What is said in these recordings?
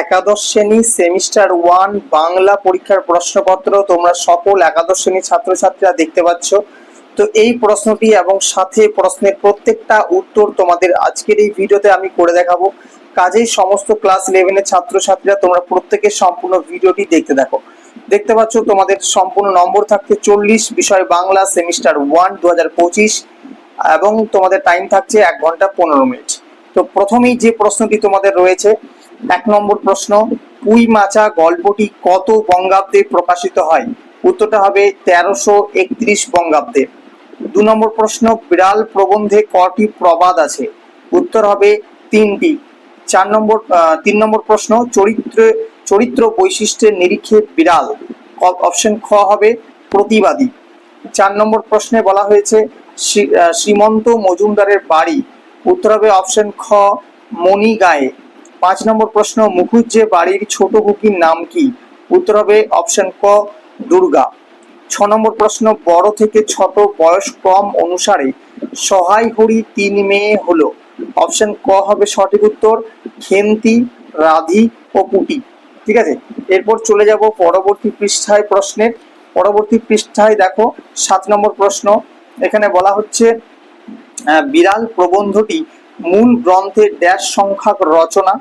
একাদশ শ্রেণি, semester one, Bangla পরীক্ষার প্রশ্নপত্র, তোমরা সকল একাদশ শ্রেণির ছাত্রছাত্রীরা দেখতে পাচ্ছ। তো এই প্রশ্নটি এবং সাথে প্রশ্নের প্রত্যেকটা উত্তর তোমাদের আজকের এই ভিডিওতে আমি করে দেখাবো। কাজেই সমস্ত ক্লাস ইলেভেনের ছাত্রছাত্রীরা তোমরা প্রত্যেকে সম্পূর্ণ ভিডিওটি দেখতে দেখো। দেখতে পাচ্ছ তোমাদের সম্পূর্ণ নম্বর থাকছে চল্লিশ, বিষয় বাংলা, সেমিস্টার ওয়ান দু হাজার পঁচিশ এবং তোমাদের টাইম থাকছে এক ঘণ্টা পনেরো মিনিট। তো প্রথমেই যে প্রশ্নটি তোমাদের রয়েছে এক নম্বর প্রশ্ন, পুই মাচা গল্পটি কত বঙ্গাব্দে প্রকাশিত হয়? উত্তরটা হবে তেরোশো একত্রিশ বঙ্গাব্দে। দু নম্বর প্রশ্ন, বিড়াল প্রবন্ধে কটি প্রবাদ আছে? উত্তর হবে তিনটি। চার নম্বর তিন নম্বর প্রশ্ন, চরিত্র চরিত্র বৈশিষ্ট্যের নিরীক্ষে বিড়াল। অপশন খ হবে প্রতিবাদী। চার নম্বর প্রশ্নে বলা হয়েছে শ্রীমন্ত মজুমদারের বাড়ি। উত্তর হবে অপশন খ, মণিগায়ে। পাঁচ নম্বর প্রশ্ন মুখুজ্জে বাড়ির ছোট খুকির নাম কি? উত্তর হবে অপশন ক, দুর্গা। ছ নম্বর প্রশ্ন, বড় থেকে ছোট বয়স ক্রম অনুসারে সহায় হরি তিন মেয়ে হলো। অপশন ক হবে সঠিক উত্তর, খেন্তি, রাধি ও পুটি। ঠিক আছে? এরপর চলে যাব পরবর্তী পৃষ্ঠায় প্রশ্নের। পরবর্তী পৃষ্ঠায় দেখো, সাত নম্বর প্রশ্ন। এখানে বলা হচ্ছে বিড়াল প্রবন্ধটি মূল গ্রন্থের ড্যাশ সংখ্যক রচনা,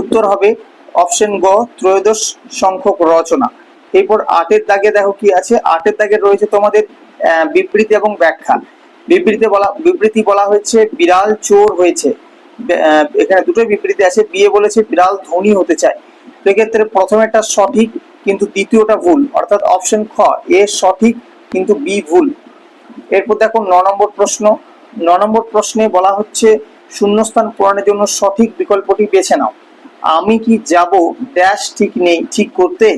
উত্তর হবে অপশন গ, ত্রয়োদশ সংখ্যক রচনা। এরপর আটের দাগে দেখো কি আছে? আটের দাগে রয়েছে তোমাদের বিবৃতি এবং ব্যাখ্যা। বিবৃতি বলা বিবৃতি বলা হয়েছে, বিড়াল চোর হয়েছে। এখানে দুটোই বিবৃতি আছে। বিয়ে বলেছে, বিড়াল ধনী হতে চায়। এক্ষেত্রে প্রথমেরটা সঠিক, কিন্তু দ্বিতীয়টা ভুল। অর্থাৎ অপশন খ, এ সঠিক, কিন্তু বি ভুল। এরপর দেখো ন নম্বর প্রশ্ন। ন নম্বর প্রশ্নে বলা হচ্ছে শূন্যস্থান পূরণের জন্য সঠিক বিকল্পটি বেছে নাও। আমি কি যাব? ড্যাশ ঠিক নেই, ঠিক করতে?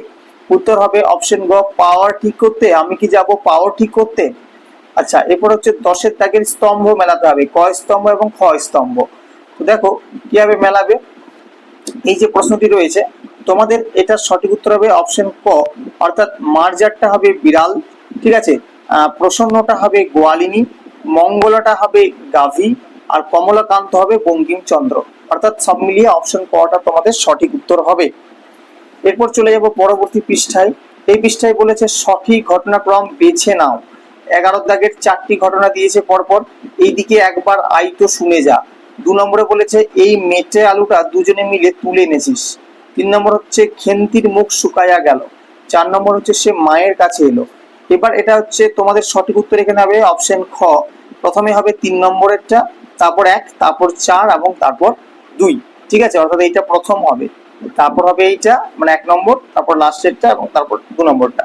উত্তর হবে অপশন গ পাওয়ার ঠিক করতে। আমি কি যাব? পাওয়ার ঠিক করতে। আচ্ছা এরপর হচ্ছে দশের দাগের স্তম্ভ মেলাতে হবে। ক স্তম্ভ এবং খ স্তম্ভ। দেখো, কীভাবে মেলাবে? এই যে প্রশ্নটি রয়েছে, তোমাদের এটা সঠিক উত্তর হবে অপশন ক, অর্থাৎ মার্জারটা হবে বিড়াল, ঠিক আছে? প্রসন্নটা হবে গোয়ালিনী, মঙ্গলাটা হবে গাভী আর কমলাকান্ত হবে বঙ্কিমচন্দ্র। অর্থাৎ সব মিলিয়ে অপশন কটা তোমাদের সঠিক উত্তর হবে। এরপর চলে যাব পরবর্তী পৃষ্ঠায়। এই পৃষ্ঠায় বলেছে, সঠিক ঘটনাক্রম বেছে নাও। এগারো দাগের চারটি ঘটনা দিয়েছে পরপর। এইদিকে একবার আই তো শুনে যা। দু নম্বরে বলেছে, এই মেটে আলুটা দুজনে মিলে তুলে এনেছিস। তিন নম্বর হচ্ছে, খেন্তির মুখ শুকায়া গেল। চার নম্বর হচ্ছে, সে মায়ের কাছে এলো। এবার এটা হচ্ছে তোমাদের সঠিক উত্তর এখানে হবে অপশন খ। প্রথমে হবে তিন নম্বরেরটা। তারপর এক, তারপর চার এবং তারপর দুই। ঠিক আছে? অর্থাৎ এইটা প্রথম হবে। তারপর হবে এইটা মানে এক নম্বর, তারপর লাস্টেরটা এবং তারপর দু নম্বরটা।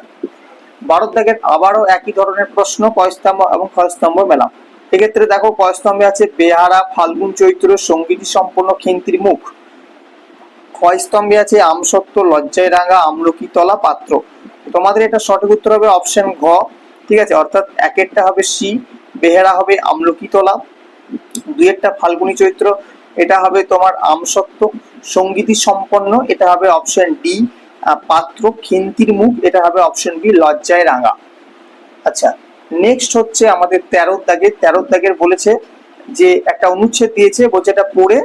বারো দাগের আবারও একই ধরনের প্রশ্ন কয়স্তম্ভ এবং ক্ষয়স্তম্ভ মেলাম এক্ষেত্রে দেখো কয়স্তম্ভে আছে বেহারা, ফাল্গুন চৈত্র, সঙ্গীতি সম্পন্ন খেন্তির মুখ। ক্ষয়স্তম্ভে আছে আমসত্ব লজ্জায় রাঙা আমলকি তলা, পাত্র। তোমাদের এটা সঠিক উত্তর হবে অপশন ঘ। ঠিক আছে? অর্থাৎ একেরটা হবে সি, বেহেরা হবে আমলকি তলা দুইয়েরটা ফাল্গুনী চৈত্র, এটা হবে তোমার আমসত্ব, সঙ্গীতি সম্পন্ন, এটা হবে অপশন ডি পাত্র খিন্তির মুখ, এটা হবে অপশন বি লজ্জায় রাঙা। আচ্ছা নেক্সট হচ্ছে আমাদের তেরো দাগের তেরো দাগের বলেছে যে, একটা অনুচ্ছেদ দিয়েছে, বলছে এটা পড়ে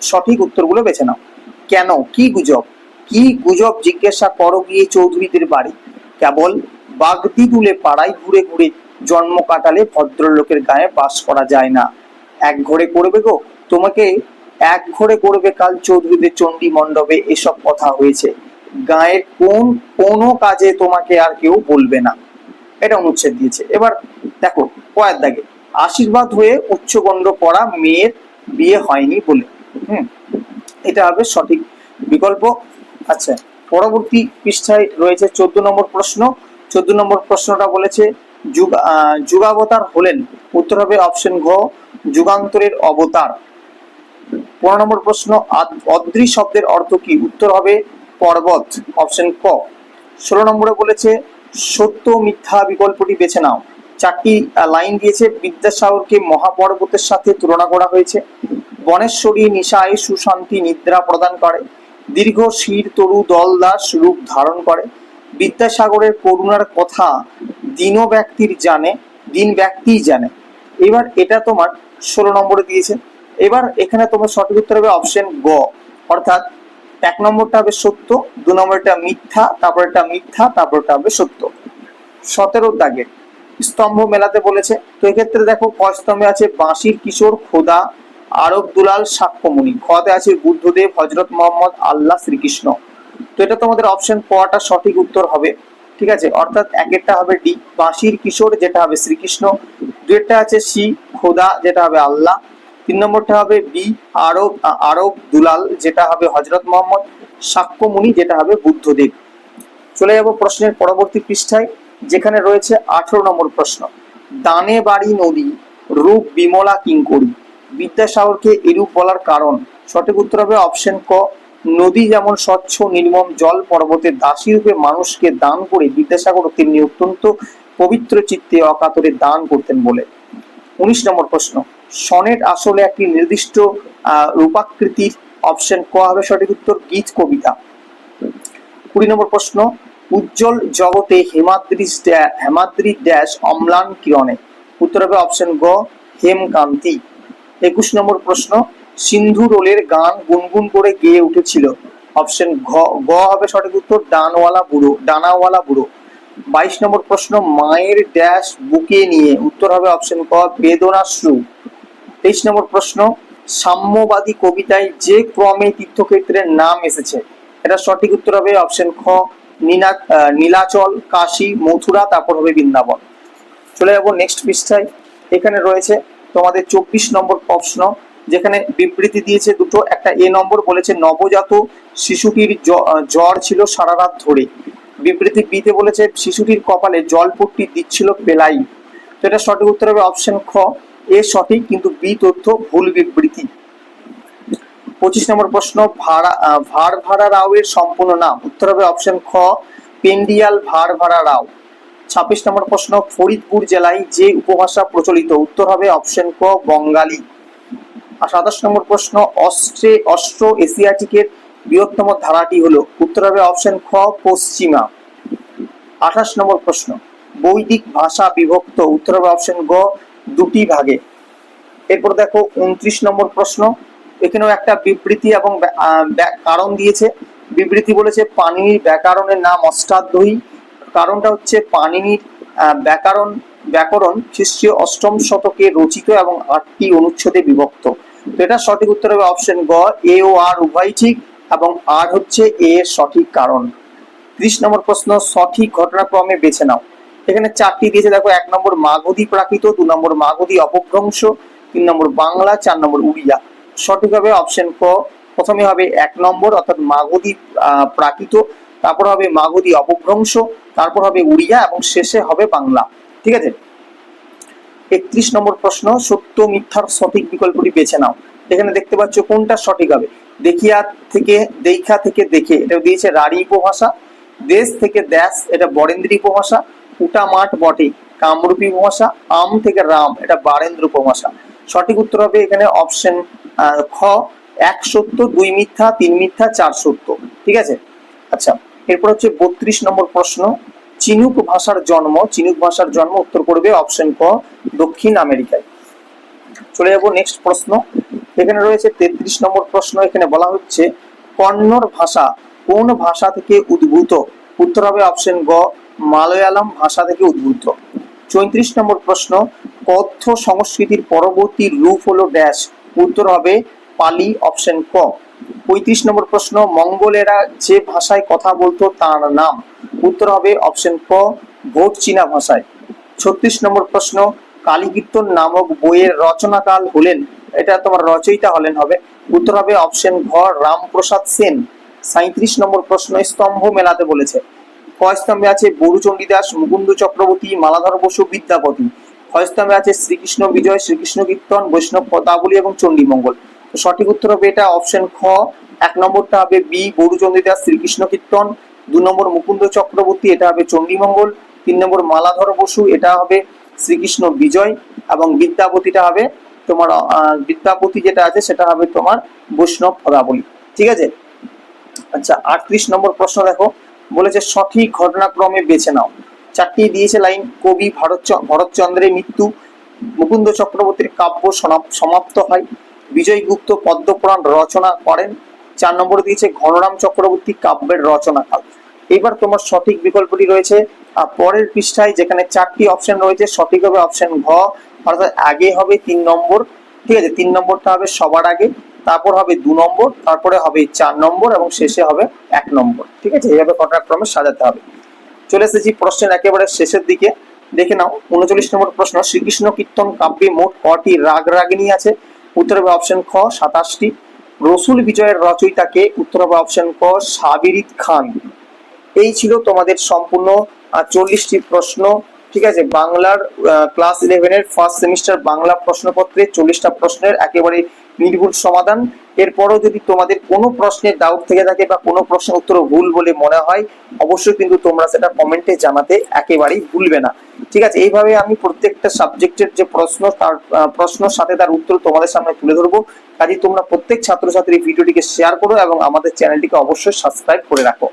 সঠিক উত্তরগুলো বেছে নাও। কেন? কি গুজব? কি গুজব জিজ্ঞাসা করো গিয়ে চৌধুরীদের বাড়ি। কেবল বাগদি দুলে পাড়ায় ঘুরে ঘুরে জন্ম কাটালে ভদ্রলোকের গায়ে বাস করা যায় না। এক ঘরে করবে গো? তোমাকে এক ঘরে করবে কাল চৌধুরীদের চণ্ডী মণ্ডপে এসব কথা হয়েছে। গায়ের কোন, কোনো কাজে তোমাকে আর কেউ বলবে না। এটা অনুচ্ছেদ দিয়েছে। এবার দেখো কয়ের দাগে। আশীর্বাদ হয়ে উচ্চগণ্ড পড়া মেয়ের বিয়ে হয়নি বলে। হুম, এটা হবে সঠিক বিকল্প। আচ্ছা পরবর্তী পৃষ্ঠায় রয়েছে চোদ্দ নম্বর প্রশ্ন। চোদ্দ নম্বর প্রশ্নটা বলেছে, যুগ যুগাবতার হলেন। উত্তর হবে অপশন ঘ। যুগান্তরের অবতার। পনেরো নম্বর প্রশ্ন অদ্রি শব্দের অর্থ কি? উত্তর হবে পর্বত অপশন ক। ষোলো নম্বরে বলেছে, সত্য মিথ্যা বিকল্পটি বেছে নাও। চারটি লাইন দিয়েছে, বিদ্যাসাগরকে মহাপর্বতের সাথে তুলনা করা হয়েছে। বনেশ্বরী, নিশায়, সুশান্তি, নিদ্রা প্রদান করে। দীর্ঘ শির, তরু, দল, দাস রূপ ধারণ করে। বিদ্যাসাগরের করুণার কথা দিন ব্যক্তির জানে দিন ব্যক্তিই জানে। এবার এটা তোমার ষোলো নম্বরে দিয়েছে এবার এখানে তোমার সঠিক উত্তর হবে অপশন গ। অর্থাৎ এক নম্বরটা হবে সত্য, দু নম্বরটা মিথ্যা তারপরটা মিথ্যা তারপরটা হবে সত্য। সতেরো দাগে স্তম্ভ মেলাতে বলেছে। তো এক্ষেত্রে দেখো, ক স্তম্ভে আছে বাঁশির কিশোর, খোদা, আরব দুলাল, সাক্ষ্যমণি। খতে আছে বুদ্ধদেব, হজরত মোহাম্মদ, আল্লাহ শ্রীকৃষ্ণ। তো এটা তোমাদের অপশন কটা সঠিক উত্তর হবে। ঠিক আছে? অর্থাৎ একেরটা হবে ডি, বাঁশির কিশোর, যেটা হবে শ্রীকৃষ্ণ। দুয়েরটা আছে সি খোদা, যেটা হবে আল্লাহ। তিন নম্বরটা হবে বি, আরব আরব দুলাল, যেটা হবে হজরত মোহাম্মদ। সাক্ষ্যমণি, যেটা হবে বুদ্ধদেব। চলে যাব প্রশ্নের পরবর্তী পৃষ্ঠায়, যেখানে রয়েছে আঠেরো নম্বর প্রশ্ন। দানে বাড়ি নদী, রূপ বিমলা কিঙ্করি। বিদ্যাসাগরকে এরূপ বলার কারণ। সঠিক উত্তর হবে অপশন ক নদী যেমন স্বচ্ছ, নির্মম জল পর্বতের দাসী রূপে মানুষকে দান করে বিদ্যাসাগর তেমনি অত্যন্ত পবিত্র চিত্তে অকাতরে দান করতেন বলে। উনিশ নম্বর প্রশ্ন, সনেট আসলে একটি নির্দিষ্ট রূপাকৃতির অপশন ক হবে সঠিক উত্তর? গীত, কবিতা। কুড়ি নম্বর প্রশ্ন, উজ্জ্বল জগতে হেমাদ্রি হেমাদ্রি ড্যাশ অম্লান কিরণে? উত্তর হবে অপশন গ, হেমকান্তি। একুশ নম্বর প্রশ্ন সিন্ধু রোলের গান গুনগুন করে গেয়ে উঠেছিল। অপশন ঘ গ হবে সঠিক উত্তর ডানওয়ালা বুড়ো ডানাওয়ালা বুড়ো। বাইশ নম্বর প্রশ্ন মায়ের ড্যাশ বুকে নিয়ে উত্তর হবে অপশন ক বেদনাশ্রু। তেইশ নম্বর প্রশ্ন সাম্যবাদী কবিতায় যে ক্রমে তীর্থক্ষেত্রের নাম এসেছে এটা সঠিক উত্তর হবে অপশন খ আহ, নীলাচল কাশী মথুরা তারপর হবে বৃন্দাবন। চলে যাব নেক্সট পৃষ্ঠায়। এখানে রয়েছে তোমাদের চব্বিশ নম্বর প্রশ্ন যেখানে বিবৃতি দিয়েছে দুটো, একটা এ নম্বর বলেছে নবজাত শিশুটির জ্বর ছিল সারা রাত ধরে। বিবৃতি বিতে বলেছে, শিশুটির কপালে জলপট্টি দিচ্ছিল পেলাই তো এটা সঠিক উত্তর হবে অপশন খ। এ সঠিক, কিন্তু বি তথ্য ভুল বিবৃতি। পঁচিশ নম্বর প্রশ্ন, ভাড়া ভার ভাড়া রাওয়ের সম্পূর্ণ নাম। উত্তর হবে অপশন খ, পেন্ডিয়াল ভার ভাড়া রাও। ছাব্বিশ নম্বর প্রশ্ন, ফরিদপুর জেলায় যে উপভাষা প্রচলিত? উত্তর হবে অপশন ক, বঙ্গালী। সাতাশ নম্বর প্রশ্ন অস্ট্রে অস্ট্রো এশিয়াটিকের বৃহত্তম ধারাটি হলো উত্তর হবে অপশন খ, পশ্চিমা। আঠাশ নম্বর প্রশ্ন, বৈদিক ভাষা বিভক্ত উত্তর হবে অপশন গ, দুটি ভাগে। এরপর দেখো উনত্রিশ নম্বর প্রশ্ন, এখানেও একটা বিবৃতি এবং কারণ দিয়েছে। বিবৃতি বলেছে পানিনির ব্যাকরণের নাম অষ্টাধ্যায়ী। কারণটা হচ্ছে পানিনির ব্যাকরণ ব্যাকরণ খ্রিস্টীয় অষ্টম শতকে রচিত এবং আটটি অনুচ্ছেদে বিভক্ত। এটা সঠিক উত্তর হবে অপশন গ, এ ও আর উভয় ঠিক এবং আর হচ্ছে এ সঠিক কারণ। ত্রিশ নম্বর প্রশ্ন, সঠিক ঘটনাক্রমে বেছে নাও। এখানে চারটি দিয়েছে, দেখো, এক নম্বর মাগধী প্রাকৃত, দু নম্বর মাগধী অপভ্রংশ, তিন নম্বর বাংলা, চার নম্বর উড়িয়া। সঠিক হবে অপশন ক, প্রথমে হবে এক নম্বর, অর্থাৎ মাগধী প্রাকৃত, তারপর হবে মাগধী অপভ্রংশ, তারপর হবে উড়িয়া এবং শেষে হবে বাংলা। ঠিক আছে? একত্রিশ নম্বর প্রশ্ন, সত্য মিথ্যার সঠিক বিকল্পটি বেছে নাও। এখানে দেখতে পাচ্ছ কোনটা সঠিক হবে। দেখিয়া থেকে, দেখা থেকে দেখে, এটা দিয়েছে রাঢ়ী উপভাষা। দেশ থেকে দেশ এটা বরেন্দ্রী উপভাষা। উটা মাঠ বটে, কামরূপী উপভাষা। আম থেকে রাম, এটা বারেন্দ্র উপভাষা। সঠিক উত্তর হবে এখানে অপশন খ, এক সত্য, দুই মিথ্যা, তিন মিথ্যা, চার সত্য। ঠিক আছে? আচ্ছা এরপর হচ্ছে বত্রিশ নম্বর প্রশ্ন। চিনুক ভাষার জন্ম, চিনুক ভাষার জন্ম উত্তর করবে অপশন ক, দক্ষিণ আমেরিকায়। চলে যাব নেক্সট প্রশ্ন। এখানে রয়েছে তেত্রিশ নম্বর প্রশ্ন। এখানে বলা হচ্ছে, কন্নড় ভাষা কোন ভাষা থেকে উদ্ভূত? উত্তর হবে অপশন গ, মালয়ালম ভাষা থেকে উদ্ভূত। চৌত্রিশ নম্বর প্রশ্ন, কথ্য সংস্কৃতির পরবর্তী রূপ হলো ড্যাশ উত্তর হবে পালি অপশন ক। পঁয়ত্রিশ নম্বর প্রশ্ন, মঙ্গলেরা যে ভাষায় কথা বলতো তার নাম? উত্তর হবে অপশন ক, ভোট চীনা ভাষায়। ছত্রিশ নম্বর প্রশ্ন, কালীকীর্তন নামক বইয়ের রচনাকাল হলেন, এটা তোমার রচয়িতা হলেন হবে। উত্তর হবে অপশন ঘ, রামপ্রসাদ সেন। সাঁত্রিশ নম্বর প্রশ্ন, স্তম্ভ মেলাতে বলেছে। ক স্তম্ভে আছে বরুচণ্ডী দাস মুকুন্দ চক্রবর্তী, মালাধর বসু, বিদ্যাপতি। খ আছে শ্রীকৃষ্ণ বিজয়, শ্রীকৃষ্ণ কীর্তন, বৈষ্ণব পদাবলী এবং চণ্ডীমঙ্গল। সঠিক উত্তর হবে এটা অপশন খ। এক নম্বরটা হবে বি বরুচণ্ডী দাস শ্রীকৃষ্ণ কীর্তন। দু নম্বর মুকুন্দ চক্রবর্তী, এটা হবে চণ্ডীমঙ্গল। তিন নম্বর মালাধর বসু, এটা হবে শ্রীকৃষ্ণ বিজয়। এবং বিদ্যাপতিটা হবে তোমার বিদ্যাপতি যেটা আছে, সেটা হবে তোমার বৈষ্ণব পদাবলী। ঠিক আছে? আচ্ছা আটত্রিশ নম্বর প্রশ্ন দেখো। বলেছে, সঠিক ঘটনাক্রমে বেছে নাও। চারটি দিয়েছে লাইন, কবি ভরত ভরতচন্দ্রের মৃত্যু। মুকুন্দ চক্রবর্তীর কাব্য সমাপ্ত হয়। বিজয় গুপ্ত পদ্মপুরাণ রচনা করেন। চার নম্বর দিয়েছে, ঘনরাম চক্রবর্তী কাব্যের রচনাকাল এবার তোমার সঠিক বিকল্পটি রয়েছে। পরের পৃষ্ঠায় যেখানে চারটি অপশন রয়েছে, সঠিক হবে অপশন ঘ। অর্থাৎ আগে হবে তিন নম্বর। ঠিক আছে, তিন নম্বরটা হবে সবার আগে, তারপর হবে দু নম্বর, তারপরে হবে চার নম্বর, এবং শেষে হবে এক নম্বর। ঠিক আছে, এইভাবে ঘটনাক্রমে সাজাতে হবে। চলে এসেছি প্রশ্নের একেবারে শেষের দিকে। দেখে নাও, উনচল্লিশ নম্বর প্রশ্ন, শ্রীকৃষ্ণ কীর্তন কাব্যে মোট কটি রাগ রাগিনী আছে? উত্তর হবে অপশন খ, সাতাশটি। রসুল বিজয়ের রচয়িতাকে উত্তর হবে অপশন ক, সাবিরিদ খান। এই ছিল তোমাদের সম্পূর্ণ চল্লিশটি প্রশ্ন, ঠিক আছে? বাংলার ক্লাস ইলেভেনের ফার্স্ট সেমিস্টার বাংলা প্রশ্নপত্রে চল্লিশটা প্রশ্নের একেবারে নির্ভুল সমাধান। এরপরও যদি তোমাদের কোনো প্রশ্নের ডাউট থেকে থাকে বা কোনো প্রশ্নের উত্তর ভুল বলে মনে হয়, অবশ্যই কিন্তু তোমরা সেটা কমেন্টে জানাতে একেবারেই ভুলবে না। ঠিক আছে? এইভাবে আমি প্রত্যেকটা সাবজেক্টের যে প্রশ্ন, তার প্রশ্ন সাথে তার উত্তর তোমাদের সামনে তুলে ধরবো। কাজে তোমরা প্রত্যেক ছাত্রছাত্রী ভিডিওটিকে শেয়ার করো এবং আমাদের চ্যানেলটিকে অবশ্যই সাবস্ক্রাইব করে রাখো।